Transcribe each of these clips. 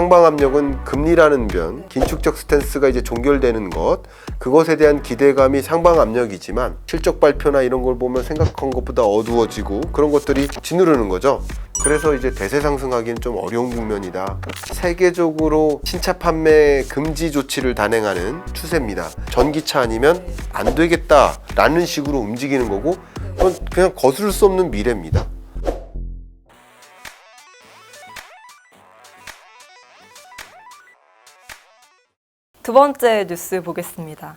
상방 압력은 금리라는 변, 긴축적 스탠스가 이제 종결되는 것, 그것에 대한 기대감이 상방 압력이지만 실적 발표나 이런 걸 보면 생각한 것보다 어두워지고 그런 것들이 짓누르는 거죠. 그래서 이제 대세 상승하기는 좀 어려운 국면이다. 세계적으로 신차 판매 금지 조치를 단행하는 추세입니다. 전기차 아니면 안 되겠다라는 식으로 움직이는 거고, 그건 그냥 거스를 수 없는 미래입니다. 두 번째 뉴스 보겠습니다.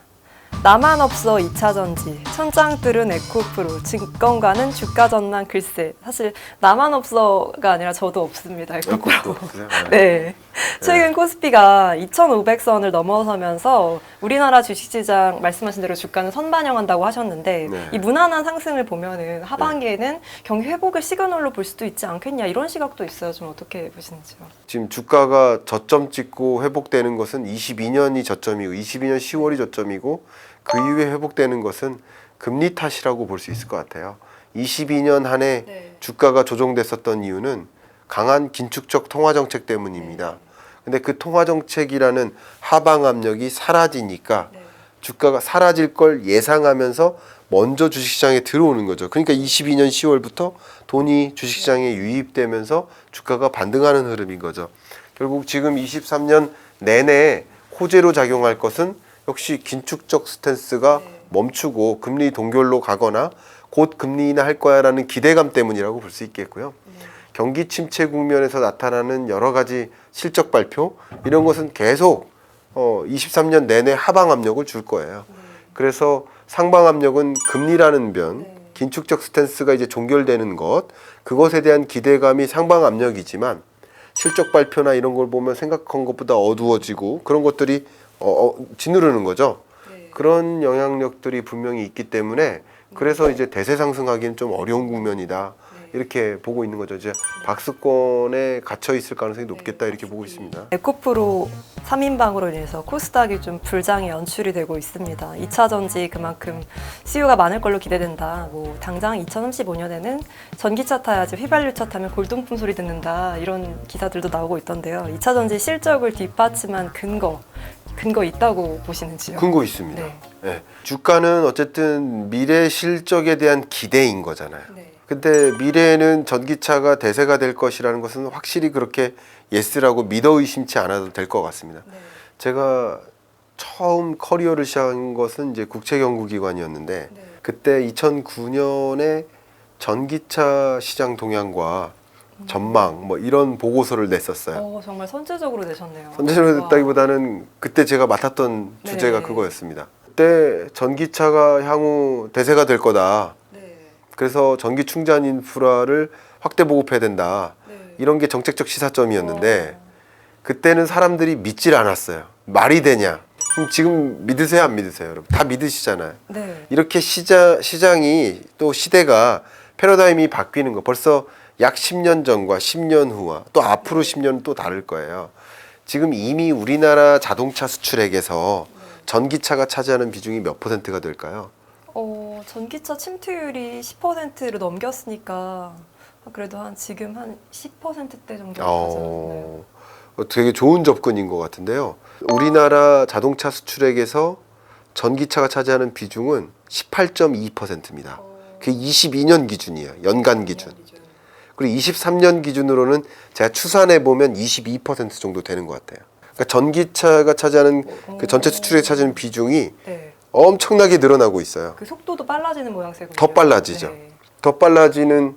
나만 없어 2차 전지, 천장 뚫은 에코프로, 증권가는 주가 전망 글쎄. 사실 나만 없어가 아니라 저도 없습니다. 에코프로. 네. 최근 코스피가 2,500선을 넘어서면서 우리나라 주식시장 말씀하신 대로 주가는 선반영한다고 하셨는데 네. 이 무난한 상승을 보면은 하반기에는 경기 회복의 시그널로 볼 수도 있지 않겠냐 이런 시각도 있어요. 좀 어떻게 보시는지요? 지금 주가가 저점 찍고 회복되는 것은 22년이 저점이고 22년 10월이 저점이고 그 이후에 회복되는 것은 금리 탓이라고 볼 수 있을 것 같아요. 22년 한해 네. 주가가 조정됐었던 이유는 강한 긴축적 통화 정책 때문입니다. 근데 그 통화 정책이라는 하방 압력이 사라지니까 주가가 사라질 걸 예상하면서 먼저 주식시장에 들어오는 거죠. 그러니까 22년 10월부터 돈이 주식시장에 유입되면서 주가가 반등하는 흐름인 거죠. 결국 지금 23년 내내 호재로 작용할 것은 역시 긴축적 스탠스가 멈추고 금리 동결로 가거나 곧 금리 인하할 거야라는 기대감 때문이라고 볼 수 있겠고요. 경기 침체 국면에서 나타나는 여러 가지 실적 발표 이런 것은 계속 어 23년 내내 하방 압력을 줄 거예요. 그래서 상방 압력은 금리라는 변, 긴축적 스탠스가 이제 종결되는 것, 그것에 대한 기대감이 상방 압력이지만 실적 발표나 이런 걸 보면 생각한 것보다 어두워지고 그런 것들이 어, 어, 짓누르는 거죠. 그런 영향력들이 분명히 있기 때문에 그래서 이제 대세 상승하기는 좀 어려운 국면이다. 이렇게 보고 있는 거죠. 이제 박스권에 갇혀 있을 가능성이 높겠다 이렇게 보고 있습니다. 에코프로 3인방으로 인해서 코스닥이 좀 불장이 연출이 되고 있습니다. 2차 전지 그만큼 수요가 많을 걸로 기대된다. 뭐 당장 2035년에는 전기차 타야지 휘발유차 타면 골동품 소리 듣는다. 이런 기사들도 나오고 있던데요. 2차 전지 실적을 뒷받침한 근거, 근거 있다고 보시는지요? 근거 있습니다. 네. 예. 주가는 어쨌든 미래 실적에 대한 기대인 거잖아요. 네. 근데 미래에는 전기차가 대세가 될 것이라는 것은 확실히 그렇게 예스라고 믿어 의심치 않아도 될 것 같습니다. 네. 제가 처음 커리어를 시작한 것은 이제 국책연구기관이었는데 네. 그때 2009년에 전기차 시장 동향과 전망 뭐 이런 보고서를 냈었어요. 어, 정말 선제적으로 내셨네요. 선제적으로 와. 됐다기보다는 그때 제가 맡았던 네. 주제가 그거였습니다. 그때 전기차가 향후 대세가 될 거다. 네. 그래서 전기 충전 인프라를 확대 보급해야 된다. 네. 이런 게 정책적 시사점이었는데 어. 그때는 사람들이 믿질 않았어요. 말이 되냐? 그럼 지금 믿으세요, 안 믿으세요, 여러분? 다 믿으시잖아요. 네. 이렇게 시장 시장이 또 시대가 패러다임이 바뀌는 거 벌써 약 10년 전과 10년 후와 또 앞으로 10년은 또 다를 거예요. 지금 이미 우리나라 자동차 수출액에서 전기차가 차지하는 비중이 몇 퍼센트가 될까요? 어, 전기차 침투율이 10%를 넘겼으니까 그래도 한 지금 한 10%대 정도. 어, 어, 되게 좋은 접근인 것 같은데요. 우리나라 자동차 수출액에서 전기차가 차지하는 비중은 18.2%입니다. 그게 22년 기준이에요. 연간 기준. 그리고 23년 기준으로는 제가 추산해 보면 22% 정도 되는 것 같아요. 그러니까 전기차가 차지하는 그 전체 수출에 차지하는 비중이 네. 엄청나게 늘어나고 있어요. 그 속도도 빨라지는 모양새군요. 더 빨라지죠. 네. 더 빨라지는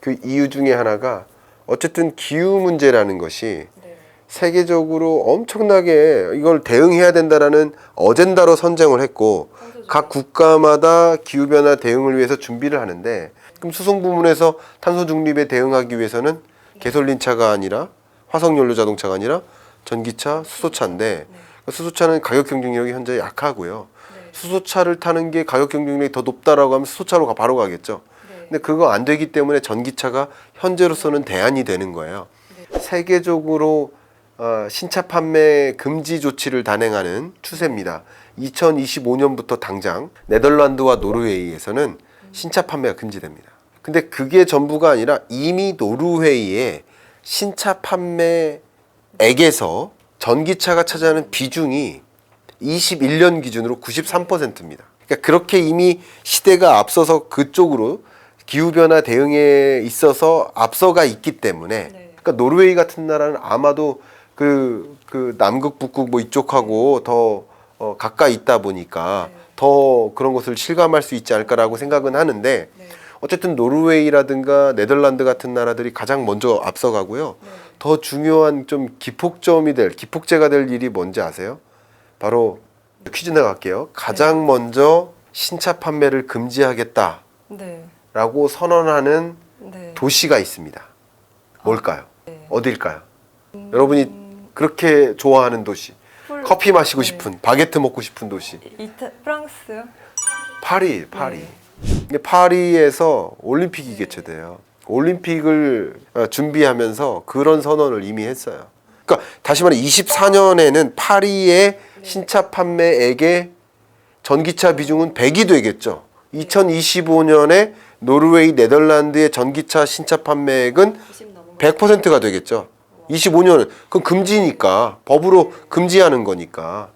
그 이유 중에 하나가 어쨌든 기후 문제라는 것이 네. 세계적으로 엄청나게 이걸 대응해야 된다라는 어젠다로 선정을 했고 각 국가마다 기후 변화 대응을 위해서 준비를 하는데 그럼 수송 부문에서 탄소 중립에 대응하기 위해서는 개솔린 차가 아니라 화석 연료 자동차가 아니라 전기차, 수소차인데 수소차는 가격 경쟁력이 현재 약하고요. 수소차를 타는 게 가격 경쟁력이 더 높다라고 하면 수소차로 가- 바로 가겠죠. 근데 그거 안 되기 때문에 전기차가 현재로서는 대안이 되는 거예요. 세계적으로 어, 신차 판매 금지 조치를 단행하는 추세입니다. 2025년부터 당장 네덜란드와 노르웨이에서는 신차 판매가 금지됩니다. 근데 그게 전부가 아니라 이미 노르웨이에 신차 판매 액에서 전기차가 차지하는 비중이 21년 기준으로 93%입니다. 그러니까 그렇게 이미 시대가 앞서서 그쪽으로 기후 변화 대응에 있어서 앞서가 있기 때문에 네. 그러니까 노르웨이 같은 나라는 아마도 그, 그 남극 북극 뭐 이쪽하고 더 어, 가까이 있다 보니까 네. 더 그런 것을 실감할 수 있지 않을까라고 생각은 하는데 네. 어쨌든 노르웨이라든가 네덜란드 같은 나라들이 가장 먼저 앞서가고요. 네. 더 중요한 좀 기폭점이 될 기폭제가 될 일이 뭔지 아세요? 바로 퀴즈 나갈게요. 가장 먼저 신차 판매를 금지하겠다라고 네. 선언하는 네. 도시가 있습니다. 뭘까요? 네. 어딜까요? 여러분이 그렇게 좋아하는 도시. 풀- 커피 마시고 네. 싶은 바게트 먹고 싶은 도시. 이타 프랑스요? 파리, 파리. 네. 근데 파리에서 올림픽이 개최돼요. 올림픽을 어, 준비하면서 그런 선언을 이미 했어요. 그러니까 다시 말해 24년에는 파리의 신차 판매액의 전기차 비중은 100이 되겠죠. 2025년에 노르웨이, 네덜란드의 전기차 신차 판매액은 90 넘은 100%가 되겠죠. 25년은 그건 금지니까 법으로 금지하는 거니까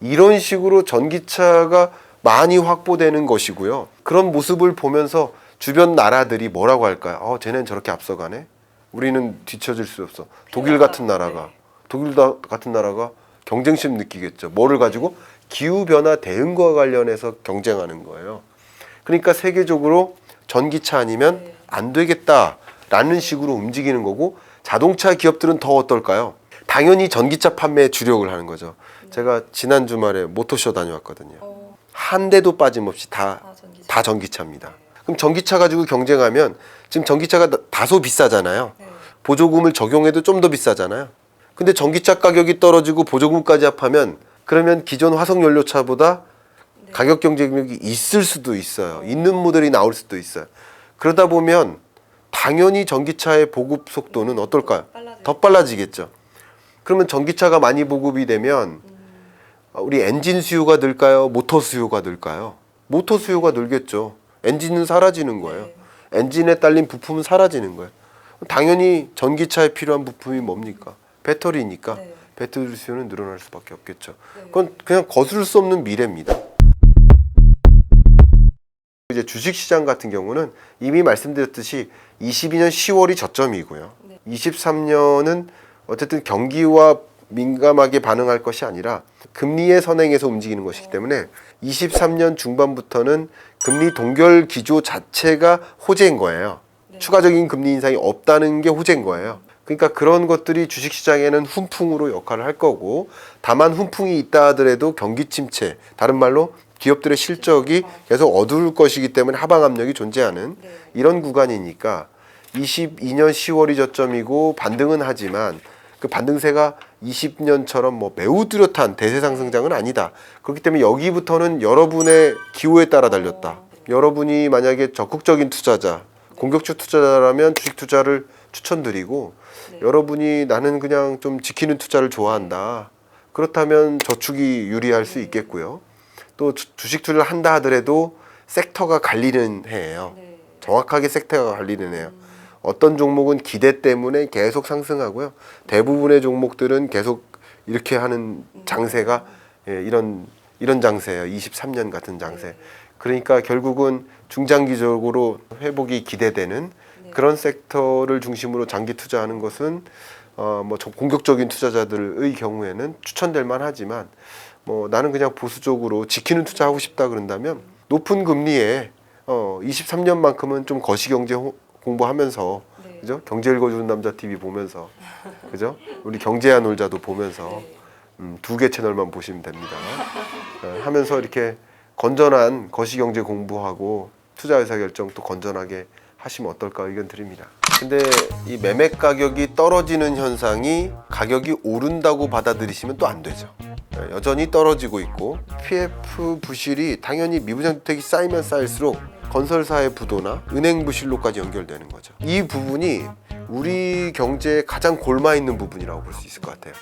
이런 식으로 전기차가 많이 확보되는 것이고요. 그런 모습을 보면서 주변 나라들이 뭐라고 할까요? 어, 쟤는 저렇게 앞서가네. 우리는 뒤처질 수 없어. 독일 같은 나라가 독일 다- 같은 나라가 경쟁심 느끼겠죠. 뭐를 가지고 기후 변화 대응과 관련해서 경쟁하는 거예요. 그러니까 세계적으로 전기차 아니면 네. 안 되겠다라는 식으로 움직이는 거고 자동차 기업들은 더 어떨까요? 당연히 전기차 판매에 주력을 하는 거죠. 제가 지난 주말에 모토쇼 다녀왔거든요. 어, 한 대도 빠짐없이 다, 아, 전기차. 다 전기차입니다. 그럼 전기차 가지고 경쟁하면 지금 전기차가 다- 다소 비싸잖아요. 네. 보조금을 적용해도 좀 더 비싸잖아요. 근데 전기차 가격이 떨어지고 보조금까지 합하면 그러면 기존 화석 연료차보다 네. 가격 경쟁력이 있을 수도 있어요. 있는 모델이 나올 수도 있어요. 그러다 보면 당연히 전기차의 보급 속도는 어떨까요? 빨라질 더 빨라지겠죠. 그러면 전기차가 많이 보급이 되면 어, 우리 엔진 수요가 늘까요? 모터 수요가 늘까요? 모터 수요가 늘겠죠. 엔진은 사라지는 거예요. 네. 엔진에 딸린 부품은 사라지는 거예요. 당연히 전기차에 필요한 부품이 뭡니까? 배터리니까 네. 배터리 수요는 늘어날 수밖에 없겠죠. 네. 그건 그냥 거스를 수 없는 미래입니다. 이제 주식 시장 같은 경우는 이미 말씀드렸듯이 22년 10월이 저점이고요. 네. 23년은 어쨌든 경기와 민감하게 반응할 것이 아니라 금리의 선행에서 움직이는 것이기 때문에 23년 중반부터는 금리 동결 기조 자체가 호재인 거예요. 네. 추가적인 금리 인상이 없다는 게 호재인 거예요. 그러니까 그런 것들이 주식 시장에는 훈풍으로 역할을 할 거고 다만 훈풍이 있다 하더라도 경기 침체, 다른 말로 기업들의 실적이 계속 어두울 것이기 때문에 하방 압력이 존재하는 네. 이런 구간이니까 22년 10월이 저점이고 반등은 하지만 그 반등세가 20년처럼 뭐 매우 뚜렷한 대세 상승장은 아니다. 그렇기 때문에 여기부터는 여러분의 기호에 따라 달렸다. 여러분이 만약에 적극적인 투자자, 공격주 투자자라면 주식 투자를 추천드리고 네. 여러분이 나는 그냥 좀 지키는 투자를 좋아한다. 그렇다면 저축이 유리할 수 있겠고요. 또 주- 주식 투자를 한다 하더라도 섹터가 갈리는 해예요. 네. 정확하게 섹터가 갈리는 해요. 어떤 종목은 기대 때문에 계속 상승하고요. 대부분의 종목들은 계속 이렇게 하는 장세가 예, 이런 이런 장세예요. 23년 같은 장세. 그러니까 결국은 중장기적으로 회복이 기대되는 네. 그런 섹터를 중심으로 장기 투자하는 것은 어뭐 공격적인 투자자들의 경우에는 추천될 만하지만 뭐 나는 그냥 보수적으로 지키는 투자하고 싶다 그런다면 높은 금리에 어 23년만큼은 좀 거시경제 호- 공부하면서 네. 그죠? 경제 읽어주는 남자 TV 보면서 그죠? 우리 경제야 놀자도 보면서 네. 음, 두개 채널만 보시면 됩니다. 어, 하면서 이렇게 건전한 거시경제 공부하고 투자 의사 결정 또 건전하게 하시면 어떨까 의견 드립니다. 근데 이 매매 가격이 떨어지는 현상이 가격이 오른다고 받아들이시면 또 안 되죠. 예, 여전히 떨어지고 있고 PF 부실이 당연히 미부장 주택이 쌓이면 쌓일수록 건설사의 부도나 은행 부실로까지 연결되는 거죠. 이 부분이 우리 경제에 가장 골마 있는 부분이라고 볼 수 있을 것 같아요.